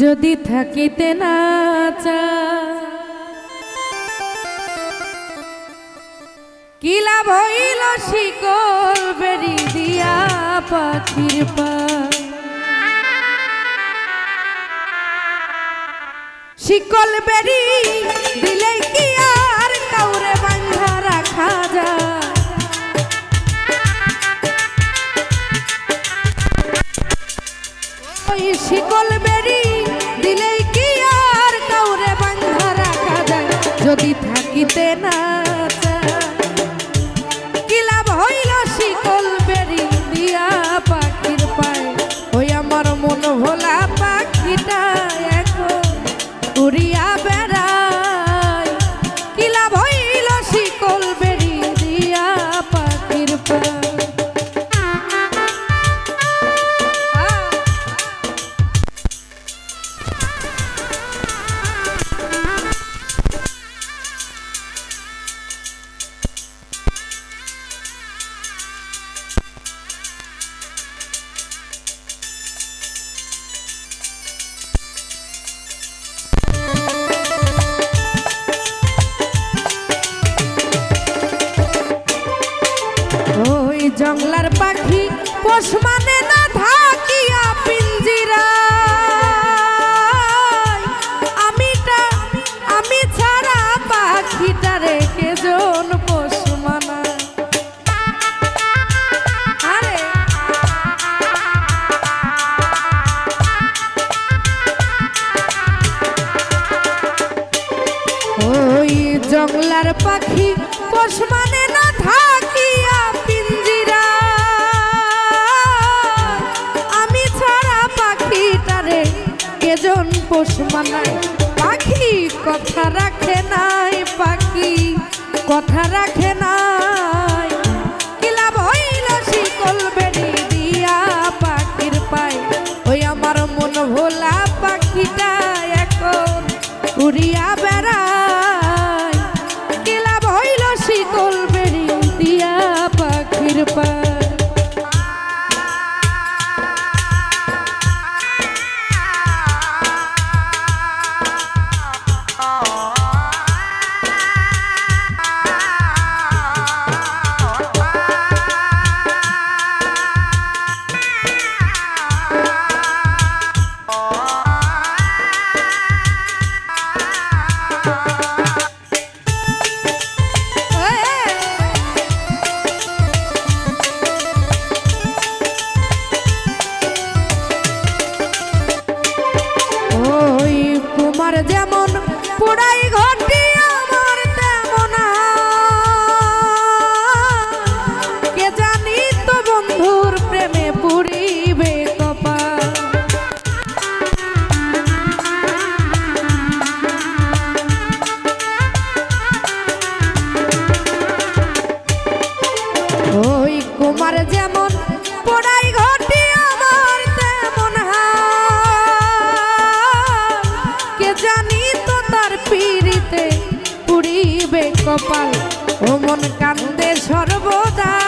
যদি থাকিতে না চায়। কি লাভ হইল শিকল বেরি দিয়া পাখির পা শিকল বেরি দিলে কি আর কাউরে বান্ধা রাখা যায়? ওই শিকল বেরি যদি থাকিতে না পোষ মানে না থাকিয়া পিঞ্জিরা আমিটা, আমি ছাড়া পাখিটা রেখে জন ওই জংলার পাখি পোষ মানে না থাকিয়া পোষ মানায়। পাখি কথা রাখে নাই, পাখি কথা রাখে নাই। কি লাভ হইল শিকল বেড়ি দিয়া পাখির পায়। ওই আমার মন ভোলা পাখিটা এখন উড়িয়া যেমন পোড়াই ঘটি পুড়িবে কপাল। ও মন কান্দে সর্বদাই